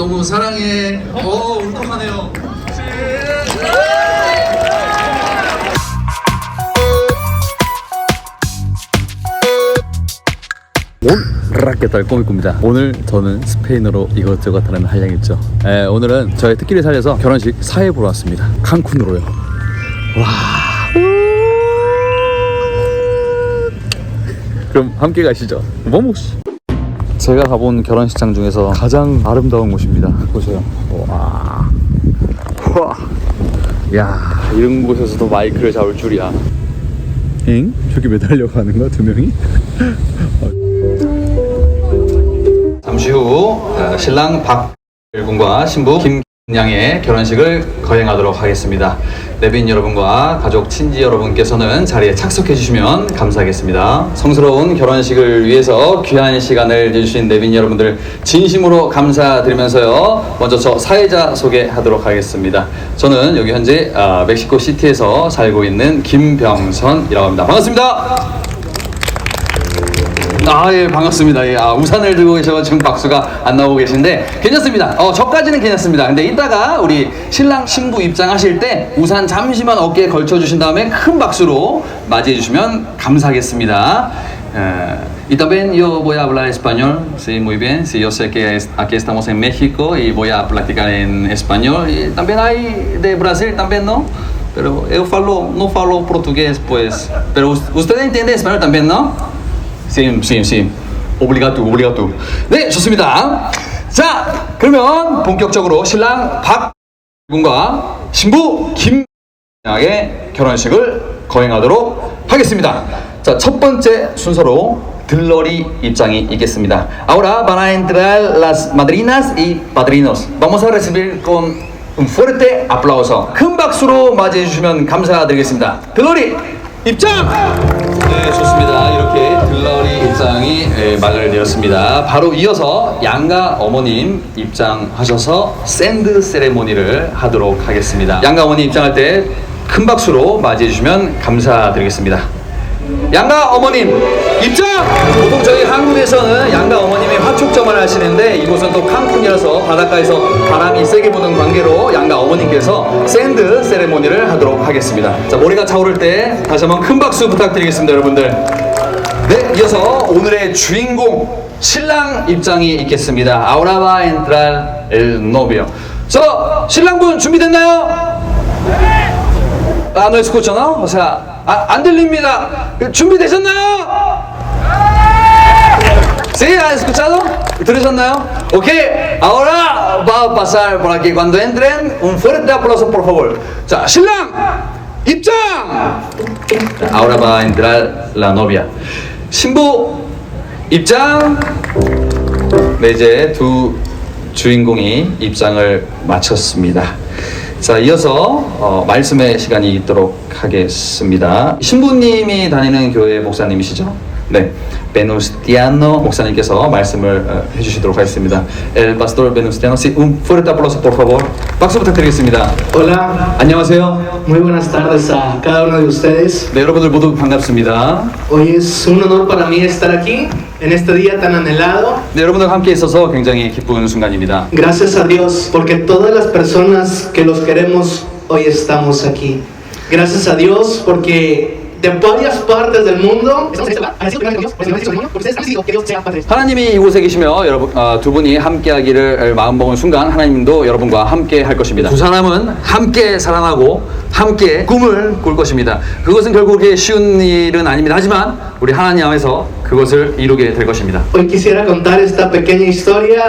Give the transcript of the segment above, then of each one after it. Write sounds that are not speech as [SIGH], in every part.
너무 사랑해. 어, 울컥하네요. 온라게 달꼬미 꿈입니다. 오늘 저는 스페인어로 이것저것 하는 한량이죠. 에, 오늘은 저의 특기를 살려서 결혼식 사회 보러 왔습니다. 칸쿤으로요. 와. 그럼 함께 가시죠. 뭐뭐씨. 제가 가본 결혼식장 중에서 가장 아름다운 곳입니다. 보세요. 와. 와. 야, 이런 곳에서도 마이크를 잡을 줄이야. 엥? 저기 매달려 가는 거야, 두 명이? 잠시 후 어, 신랑 박 일군과 신부 김 양의 결혼식을 거행하도록 하겠습니다. 내빈 여러분과 가족 친지 여러분께서는 자리에 착석해 주시면 감사하겠습니다. 성스러운 결혼식을 위해서 귀한 시간을 내주신 내빈 여러분들 진심으로 감사드리면서요. 먼저 저 사회자 소개하도록 하겠습니다. 저는 여기 현재 아, 멕시코 시티에서 살고 있는 김병선이라고 합니다. 반갑습니다. 아, 예, 반갑습니다. 예, 아, 우산을 들고 계셔서 지금 박수가 안 나오고 계신데, 괜찮습니다. 어, 저까지는 괜찮습니다. 근데 이따가 우리 신랑 신부 입장하실 때 우산 잠시만 어깨에 걸쳐주신 다음에 큰 박수로 맞이해주시면 감사하겠습니다. Eh, y también yo voy a hablar español, sí, muy bien. Sí, yo sé que es- aquí estamos en México y voy a platicar en español. Y también hay de Brasil, también, ¿no? Pero yo falo, no falo portugués, pues. Pero us- usted entiende español también, ¿no? Sim, sim. 오블리가투, 오블리가투. 네, 좋습니다. 자, 그러면 본격적으로 신랑 박 군과 신부 김양의 결혼식을 거행하도록 하겠습니다. 자, 첫 번째 순서로 들러리 입장이 있겠습니다. Ahora van a entrar las madrinas y padrinos. Vamos a recibir con un fuerte aplauso. 큰 박수로 맞이해 주시면 감사드리겠습니다. 들러리 입장! 네, 좋습니다. 이렇게 들러리 입장이 예, 말을 내었습니다. 바로 이어서 양가 어머님 입장하셔서 샌드 세레모니를 하도록 하겠습니다. 양가 어머니 입장할 때 큰 박수로 맞이해 주시면 감사드리겠습니다. 양가 어머님 입장! 보통 저희 한국에 하시는데 이곳은 또 칸쿤이라서 바닷가에서 바람이 세게 부는 관계로 양가 어머님께서 샌드 세레모니를 하도록 하겠습니다. 자 머리가 차오를 때 다시 한번 큰 박수 부탁드리겠습니다, 여러분들. 네, 이어서 오늘의 주인공 신랑 입장이 있겠습니다. A entrar el novio. 저 신랑분 준비됐나요? 아, ¿no? O sea, 아, 안 들립니다. 준비되셨나요? ¿Sí? ¿Han escuchado? ¿들으셨나요? Ok, ahora va a pasar por aquí. Cuando entren, un fuerte aplauso, por favor. 자, 신랑! 입장! Ahora va a entrar la novia. 신부 입장! 네, 이제 두 주인공이 입장을 마쳤습니다. 자, 이어서 어, 말씀의 시간이 있도록 하겠습니다. 신부님이 다니는 교회 목사님이시죠? 네. 베누스티아노 목사님께서 말씀을 어, 해주시도록 하겠습니다. El pastor Venustiano, sí, un fuerte aplauso, por favor. 박수 부탁드리겠습니다. Hola, 안녕하세요. muy buenas tardes a cada uno de ustedes. 네, 여러분들 모두 반갑습니다. Hoy es un honor para mí estar aquí en este día tan anhelado. 네, 여러분들과 함께 있어서 굉장히 기쁜 순간입니다. Gracias a Dios porque todas las personas que los queremos hoy estamos aquí. Gracias a Dios porque de varias partes del mundo. 하나님이 이곳에 계시며 여러분 아, 두 분이 함께하기를 마음먹은 순간 하나님도 여러분과 함께 할 것입니다. 두 사람은 함께 사랑하고 함께 꿈을 꿀 것입니다. 그것은 결국 그렇게 쉬운 일은 아닙니다. 하지만 우리 하나님 안에서 그것을 이루게 될 것입니다.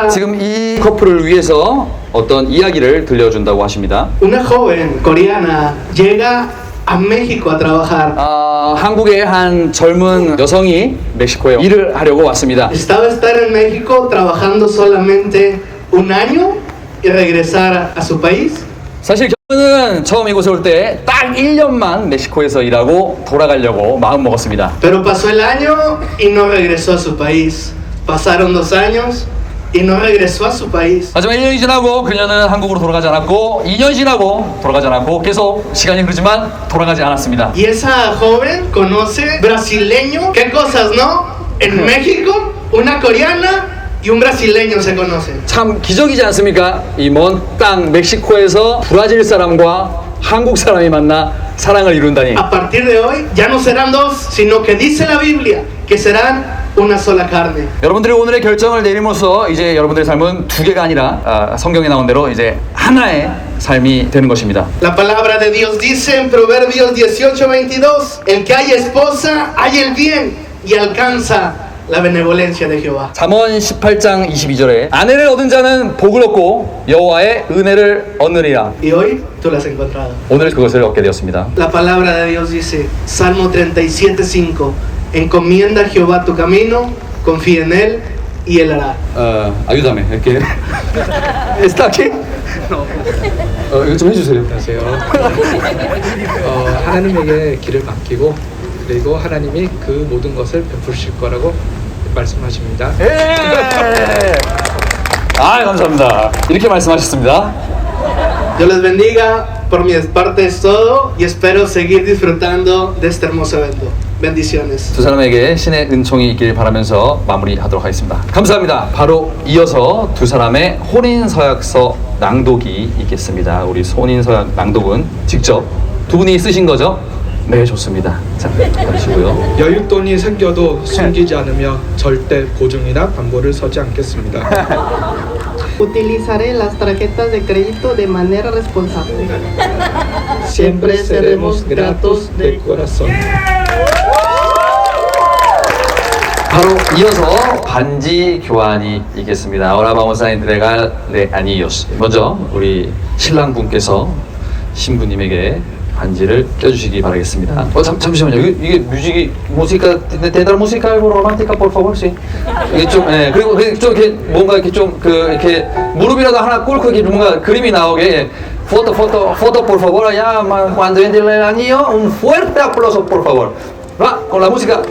지금 이 커플을 위해서 어떤 이야기를 들려준다고 하십니다. Una joven coreana llega a México a trabajar. 아, 한국의 한 젊은 여성이 멕시코에 일을 하려고 왔습니다. Estaba estar en México trabajando solamente un año y regresar a su país. 사실 저는 처음 이곳에 올 때 딱 1년만 멕시코에서 일하고 돌아가려고 마음 먹었습니다. Pero pasó el año y no regresó a su país. Pasaron dos años y no regresó a su país. 하지만 1년이 지나고 그녀는 한국으로 돌아가지 않았고 2년 지나고 돌아가지 않았고 계속 시간이 흐르지만 돌아가지 않았습니다. Y esa joven conoce brasileño. ¿Qué cosas, no? En México, una coreana y un brasileño se conocen. 참 기적이지 않습니까? 이 먼 땅 멕시코에서 브라질 사람과 한국 사람이 만나 사랑을 이룬다니. A partir de hoy ya no serán dos, sino que dice la Biblia que serán una sola carne. 여러분들이 오늘의 결정을 내림으로써 이제 여러분들의 삶은 두 개가 아니라 아, 성경에 나온 대로 이제 하나의 삶이 되는 것입니다. La palabra de Dios dice en Proverbios 18:22, el que haya esposa, haya el bien y alcanza la benevolencia de Jehová. 잠언 18장 22절에 아내를 얻은 자는 복을 얻고 여호와의 은혜를 얻느니라. Y hoy tú la has encontrado. 오늘 그것을 얻게 되었습니다. La palabra de Dios dice, Salmo 37:5, encomienda a Jehová tu camino, confía en él y él hará. 어, 아유다메 이렇게 [LAUGHS] 스타키? 어, 이거 좀 해주세요. 안녕하세요. 어, 하나님에게 길을 맡기고 그리고 하나님이 그 모든 것을 베푸실 거라고 말씀하십니다. 예! 아 감사합니다. 이렇게 말씀하셨습니다. Dios les bendiga, por mi parte es todo y espero seguir disfrutando de este hermoso evento. Bendiciones. 두 사람에게 신의 은총이 있길 바라면서 마무리하도록 하겠습니다. 감사합니다. 바로 이어서 두 사람의 혼인 서약서 낭독이 있겠습니다. 우리 혼인 서약 낭독은 직접 두 분이 쓰신 거죠? 네, 좋습니다. 자, 기다리시고요. 여윳돈이 생겨도 숨기지 않으며 절대 보증이나 담보를 서지 않겠습니다. [LAUGHS] Utilizaré las tarjetas de crédito de manera responsable. Siempre seremos gratos de corazón. 바로 이어서 반지 교환이 있겠습니다. Ahora vamos a entregar de anillos. 먼저 우리 신랑 분께서 신부님에게 반지를 껴주시기 바라겠습니다. 어 잠, 잠시만요. 이게, 이게 뮤직이 algo romántica por favor, sí. 이게 좀 예, 그리고 그 좀 이렇게 뭔가 이렇게 좀 그 이렇게 무릎이라도 하나 꿇고 이렇게 뭔가 그림이 나오게 예. por favor allá ma- cuando entre el anillo un fuerte aplauso por favor. Va con la música.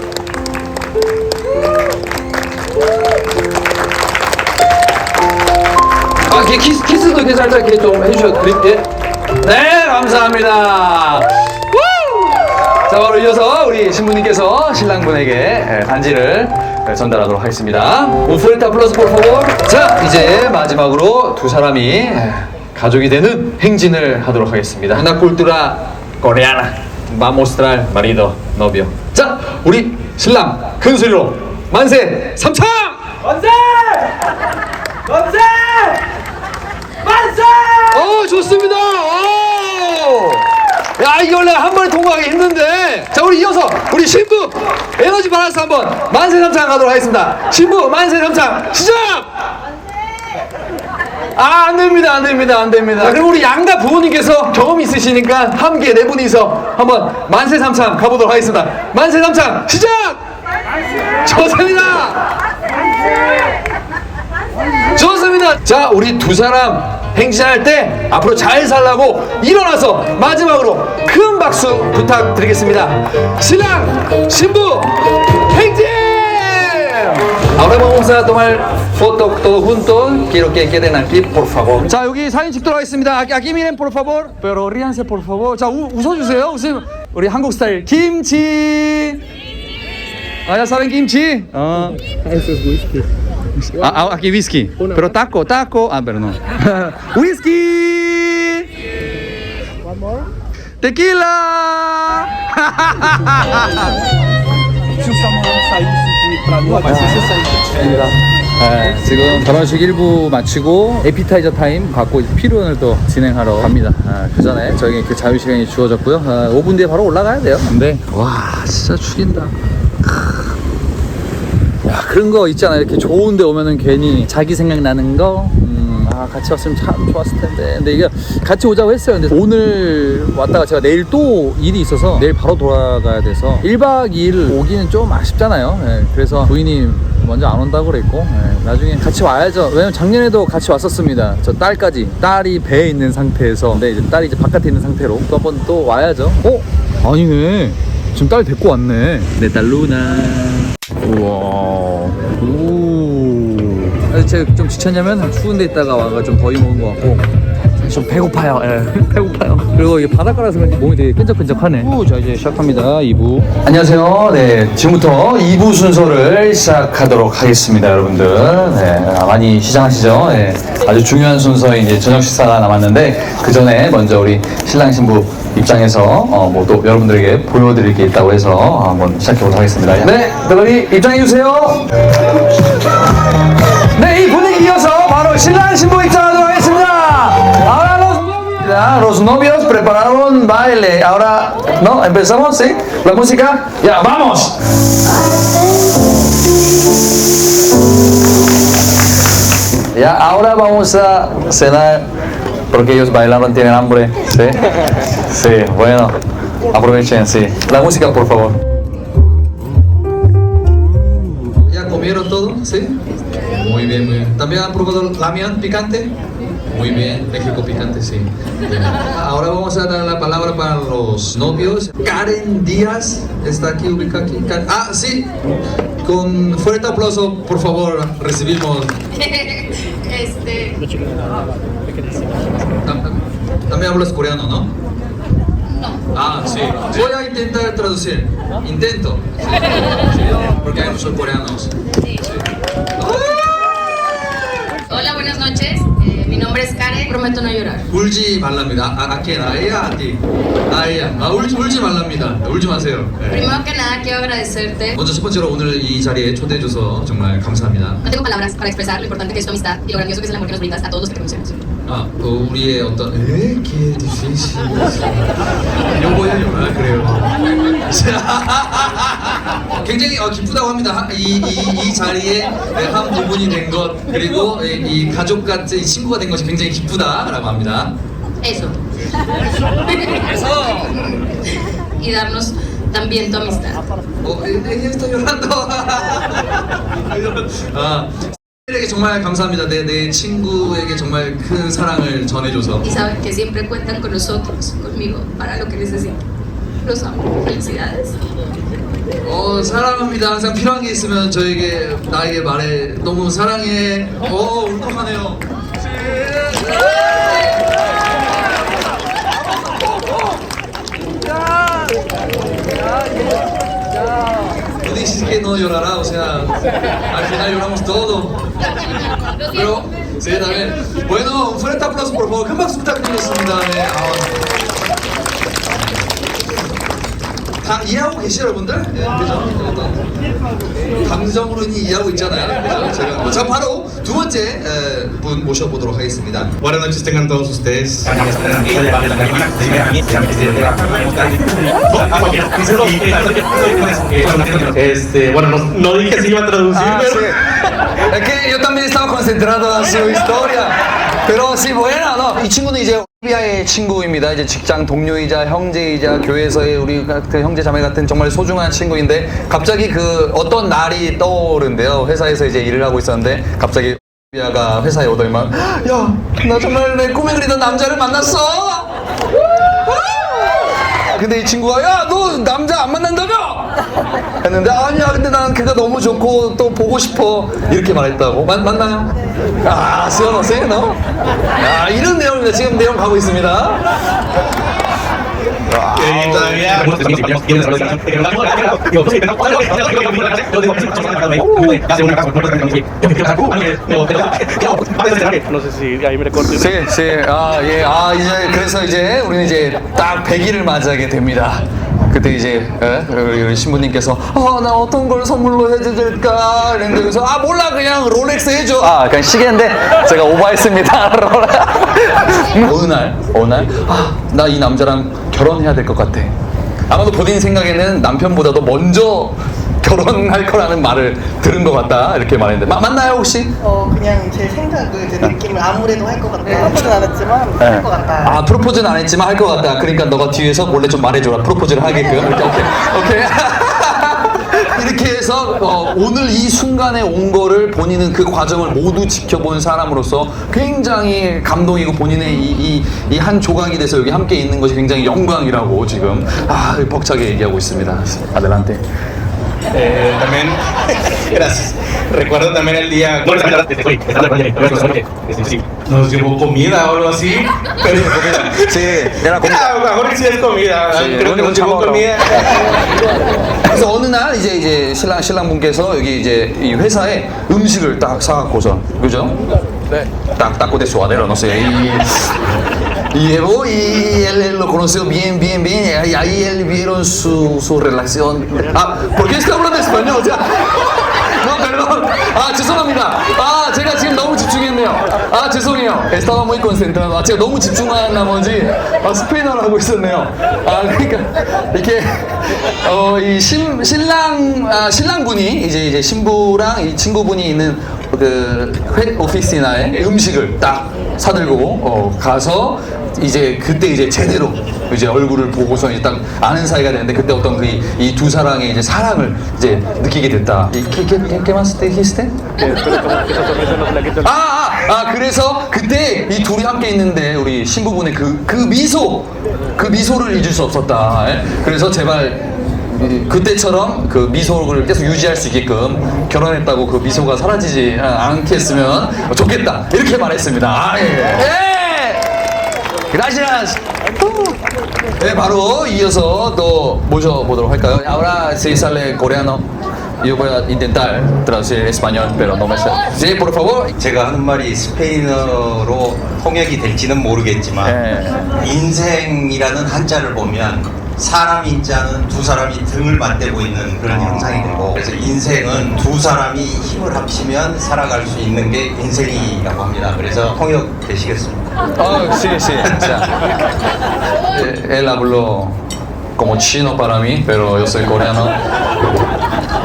아, 이렇게 키스, 키스도 이렇게 살짝 이렇게 좀 해주셔도 드릴게. 네, 감사합니다. 우! 자, 바로 이어서 우리 신부님께서 신랑분에게 예, 반지를 예, 전달하도록 하겠습니다. 우프레타 플러스 포포. 자, 이제 마지막으로 두 사람이 예, 가족이 되는 행진을 하도록 하겠습니다. Coreana va a mostrar marido, novio. 자, 우리 신랑 큰 소리로 만세 삼창! 어 좋습니다. 오. 야 이게 원래 한 번에 통과하기 힘든데. 자 우리 이어서 우리 신부 에너지 바란스 한번 만세 삼창 가도록 하겠습니다. 신부 만세 삼창 시작. 아, 안 됩니다, 안 됩니다, 안 됩니다. 자, 그럼 우리 양가 부모님께서 경험이 있으시니까 함께 네 분이서 한번 만세 삼창 가보도록 하겠습니다. 만세 삼창 시작! 좋습니다! 좋습니다. 자, 우리 두 사람 행진할 때 앞으로 잘 살라고 일어나서 마지막으로 큰 박수 부탁드리겠습니다. 신랑, 신부, 행진! Juntos. Quiero que queden aquí, por favor. 자, 여기 사진 찍도록 하겠습니다. Favor. Pero ríanse, por favor. 자, 우, 웃어주세요. 웃으면 우리 한국 스타일 김치. Ah, ya saben kimchi. Ah. Ah, ah, aquí whisky. Pero taco, taco. Ah, pero no. [LAUGHS] whisky. Tequila. 네, 지금 결혼식 일부 마치고 에피타이저 타임 갖고 피로연을 또 진행하러 갑니다. 아, 그 전에 저에게 그 자유 시간이 주어졌고요. 아, 5분 뒤에 바로 올라가야 돼요. 근데 와 진짜 죽인다. 야 그런 거 있잖아 이렇게 좋은데 오면은 괜히 자기 생각나는 거. 음, 아 같이 왔으면 참 좋았을 텐데. 근데 이게 같이 오자고 했어요. 근데 오늘 왔다가 제가 내일 또 일이 있어서 내일 바로 돌아가야 돼서 1박 2일 오기는 좀 아쉽잖아요. 예, 그래서 부인이 먼저 안 온다고 그랬고 예, 나중에 같이 와야죠. 왜냐면 작년에도 같이 왔었습니다. 저 딸까지 딸이 배에 있는 상태에서 근데 이제 딸이 이제 바깥에 있는 상태로 또 한 번 또 와야죠. 어? 아니네. 지금 딸 데리고 왔네. 내 딸 루나. 우와. 제가 좀 지쳤냐면 추운 데 있다가 와가 좀 더위 먹은 것 같고 좀 배고파요. 예. [LAUGHS] 배고파요. 그리고 이 바닷가라서 그런지 몸이 되게 끈적끈적하네. 오, 자 이제 시작합니다. 2부. 안녕하세요. 네, 지금부터 2부 순서를 시작하도록 하겠습니다, 여러분들. 네, 아, 많이 시장하시죠? 네, 아주 중요한 순서에 이제 저녁 식사가 남았는데 그 전에 먼저 우리 신랑 신부 입장에서 어, 뭐 또 여러분들에게 보여드릴 게 있다고 해서 한번 시작해 보도록 하겠습니다. 네, 여러분이 입장해 주세요. 네, 이 분위기 이어서 바로 신랑 신부 입장하도록 Ya, los novios prepararon baile. Ahora, ¿no? ¿Empezamos? ¿Sí? ¿La música? Ya, vamos. Ya, ahora vamos a cenar porque ellos bailaron, tienen hambre. Sí, sí, bueno, aprovechen, sí. La música, por favor. ¿Ya comieron todo? ¿Sí? Muy bien, muy bien. ¿También han probado ramen picante? Muy bien, México picante, sí. Ahora vamos a dar la palabra para los novios. Karen Díaz está aquí, ubicada aquí. Karen- Ah, sí. Con fuerte aplauso, por favor, recibimos. Este, Tam- tam- También hablas coreano, ¿no? no. Ah, sí. Voy a intentar traducir. Intento. Sí, Porque hay muchos coreanos. Sí. Hola, buenas noches. Eh, mi nombre es Karen. Prometo no llorar. 울지 말랍니다. 아, 아, 걘 아이야, 아디. 아이야. 아, 울지, 울지 말랍니다. 울지 마세요. 네. Primero que nada, quiero agradecerte. 먼저 첫 번째로 오늘 이 자리에 초대해 줘서 정말 감사합니다. No tengo palabras para expresar lo importante que es tu amistad y lo grandioso que es el amor que nos brindas a todos los que te conocemos. 아, 또 우리의 어떤 에, qué difícil야, 요거야, 그래요. 굉장히 어, 기쁘다고 합니다. 하- 이, 이, 이 자리에 네, 한 부분이 된 것, 그리고 이, 이 가족 같은 이 친구가 된 것이 굉장히 기쁘다라고 합니다. Eso. y darnos también tu amistad. 어, 에, 에, está llorando. 아, 에게 정말 감사합니다. 내, 내 친구에게 정말 큰 사랑을 전해줘서. Y saben que siempre cuentan con nosotros, conmigo, para lo que necesiten. Los amo. Felicidades. 어 사랑합니다. 항상 필요한 게 있으면 저에게 나에게 말해. 너무 사랑해. 어 al final lloramos todo. Pero, sí, también. Bueno, un fuerte aplauso, por favor. 큰 박수 부탁드리겠습니다. 네. 아. 다 이해하고 계시죠 여러분들? 예, 그죠? 감정으로는 이해하고 있잖아요 그죠? 제가 자 바로 두 번째 에, 분 모셔보도록 하겠습니다 Buenas noches tengan todos ustedes. Este, bueno, no, no dije si iba a traducir, pero Es que yo también estaba concentrado en su historia pero sí no. 이 친구는 이제 비아의 친구입니다. 이제 직장 동료이자 형제이자 교회에서의 우리 같은 형제 자매 같은 정말 소중한 친구인데 갑자기 그 어떤 날이 떠오른대요. 회사에서 이제 일을 하고 있었는데 갑자기 비아가 회사에 오더니만 야 나 정말 내 꿈에 그리던 남자를 만났어 근데 이 친구가 야 너 남자 안 만난다며 했는데 아니야 근데 난 걔가 너무 좋고 또 보고 싶어 이렇게 말했다고 맞, 맞나요? 아 수연어 세너? 아 이런 내용입니다 지금 내용 가고 있습니다. No sé si ahí me recorto. 네, 아예 아 이제 그래서 이제 우리는 이제 딱 100일을 맞이하게 됩니다. 그때 이제 에? 우리 신부님께서 아 나 어떤 걸 선물로 해줄까? 이랬는데 그래서 아 몰라. 그냥 롤렉스 해줘. 아 그냥 시계인데 제가 오버했습니다. [LAUGHS] 어느 날 어느 날아나 이 남자랑 결혼해야 될 것 같아 아마도 본인 생각에는 남편보다도 먼저 결혼할 거라는 말을 들은 것 같다 이렇게 말했는데 마, 맞나요 혹시? 어 그냥 제 생각을 제 느낌을 아무래도 할 것 같다. 프로포즈는 안 했지만 할것 같다. 아 프로포즈는 안 했지만 할 것 같다. 그러니까 너가 뒤에서 몰래 좀 말해줘라. 프로포즈를 하게끔. 이렇게 오케이 오케이. 이렇게 해서 어, 오늘 이 순간에 온 거를 본인은 그 과정을 모두 지켜본 사람으로서 굉장히 감동이고 본인의 이이한 조각이 돼서 여기 함께 있는 것이 굉장히 영광이라고 지금 아 벅차게 얘기하고 있습니다. 아들한테. Eh, también, gracias. Recuerdo también el día. Nos llevó comida o algo así. Pero. Sí, era comida. Ah, mejor que sí es comida. Sí, Creo que nos llevó comida. 그래서 어느 날 이제 이제 신랑 신랑분께서 여기 이제 이 회사에 음식을 딱 사갖고서 그죠? 네. 딱 suadero no sé y, y llegó y él, lo conoció bien bien bien y ahí, él vieron su, su relación ah ¿por qué está hablando español? O sea, no perdón 아 죄송합니다 아 제가 지금 너무 집중했네요 아 죄송해요 estaba muy concentrado 아 제가 너무 집중한 나머지 아 스페인어를 하고 있었네요 아 그러니까 이렇게 어 이 신랑 아, 신랑분이 이제 이제 신부랑 이 친구분이 있는 그 회, 오피스나에 음식을 딱 사들고 어, 가서 이제 그때 이제 제대로 이제 얼굴을 보고서 이제 딱 아는 사이가 되는데 그때 어떤 그 이두 사랑의 이제 사랑을 이제 느끼게 됐다. 이 ¿Qué, qué, qué, qué más te dijiste? 아, 아, 아, 그래서 그때 이 둘이 함께 있는데 우리 신부분의 그, 그 미소, 그 미소를 잊을 수 없었다. 예? 그래서 제발 이- 그때처럼 그 미소를 계속 유지할 수 있게끔 결혼했다고 그 미소가 사라지지 않겠으면 좋겠다. 이렇게 말했습니다. 아, 예. 예! Gracias. 네, 바로 이어서 또 모셔보도록 할까요? Ahora si sale coreano. Yo voy a intentar traducir español, pero no me sale. Sí, por favor. 제가 하는 말이 스페인어로 통역이 될지는 모르겠지만 예. 인생이라는 한자를 보면 사람 인자는 두 사람이 등을 맞대고 있는 그런 형상이 되고 그래서 인생은 두 사람이 힘을 합치면 살아갈 수 있는 게 인생이라고 합니다. 그래서 통역 되시겠습니까? Oh, sí, sí. Eh, él habló como chino para mí, pero yo soy coreano.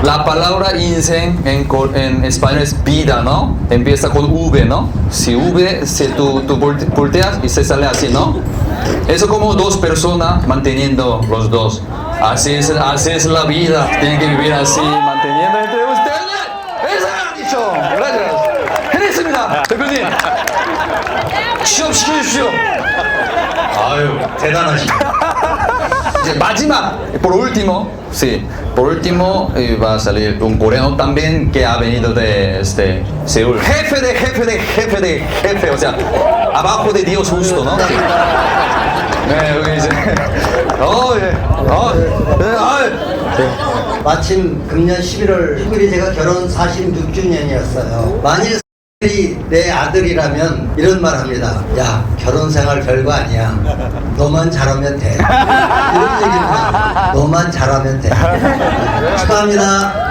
La palabra insen en, en español es vida, ¿no? Empieza con V, ¿no? Si V, si tú, tú volte- volteas y se sale así, ¿no? Eso como dos personas manteniendo los dos. Así es, así es la vida. Tienen que vivir así, manteniendo entre ustedes. ¡Eso ha dicho! Gracias. 해냈습니다, 대표님. 취업시켜주십시오. 아유 대단하십니다. 이제 마지막, por último, sí, por último eh, va a salir un coreano también que ha venido de este, Seúl. Jefe de jefe de jefe de jefe, o sea, abajo de Dios justo, ¿no? Sí. 네, 여기 이제, 어, 예, 어, 예, 아, 마침 금년 11월 10일이 제가 결혼 46주년이었어요. 만일 이 내 아들이라면 이런 말 합니다. 야, 결혼 생활 별거 아니야. 너만 잘하면 돼. 이런 해요. 너만 잘하면 돼. 축하합니다.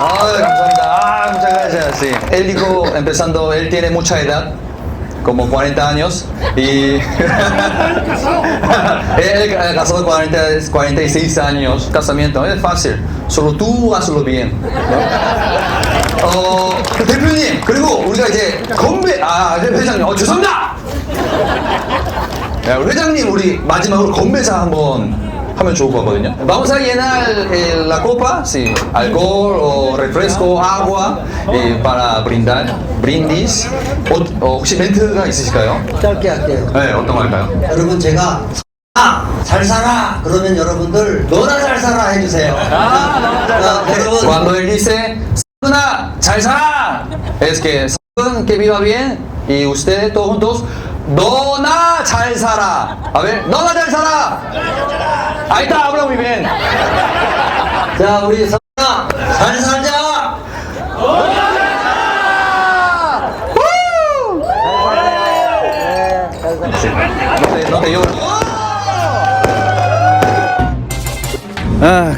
Ay, 감사합니다. Ah, muchas gracias. Sí. Él dijo, empezando, él tiene mucha edad, como 40 años, y él eh, casado 40, 46 años, casamiento, es fácil. Solo tú hazlo bien. ¿no? 어, 그 대표님, 그리고 우리가 이제 건배, 아, 회- 회장님, 어, 죄송합니다! 야, 회장님, 우리 마지막으로 건배사 한번 하면 좋을 것 같거든요. Vamos a llenar eh, la copa, sí, alcohol o refresco, agua, eh, para brindar, brindis. 어, 어, 혹시 멘트가 있으실까요? 짧게 할게요. 네, 어떤 거 할까요? 여러분 제가 아, 잘 살아. 그러면 여러분들 너나 잘 살아 해주세요. 아, 여러분 Cuando él dice, Saguna, 잘 살아, es que Sagun, que viva bien, y ustedes todos juntos, 너나 잘 살아. Ver, 너나 잘 살아. Habla muy bien. 자 우리 성아 잘 살자. No te, no te llores. 아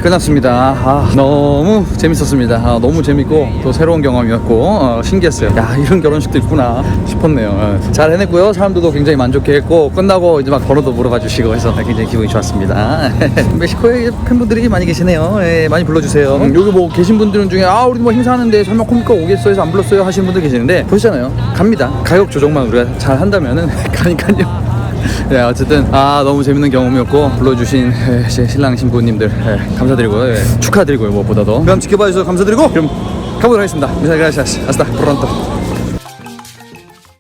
끝났습니다. 아, 너무 재밌었습니다. 아, 너무 재밌고 또 새로운 경험이었고 어, 신기했어요. 야 이런 결혼식도 있구나 싶었네요. 어, 잘 해냈고요. 사람들도 굉장히 만족해했고 끝나고 이제 막 번호도 물어봐 주시고 해서 굉장히 기분이 좋았습니다. [LAUGHS] 멕시코에 팬분들이 많이 계시네요. 예, 많이 불러주세요. 음, 여기 뭐 계신 분들은 중에 아 우리 뭐 행사하는데 설마 코미카 오겠어 해서 안 불렀어요 하시는 분들 계시는데 보시잖아요. 갑니다. 가격 조정만 우리가 잘 한다면은 [LAUGHS] 가니까요. 네, 어쨌든 아 너무 재밌는 경험이었고 불러주신 에, 제 신랑 신부님들 에, 감사드리고요 예, 축하드리고요 무엇보다도 그럼 지켜봐 주셔서 감사드리고 그럼 가보도록 하겠습니다. gracias. hasta pronto.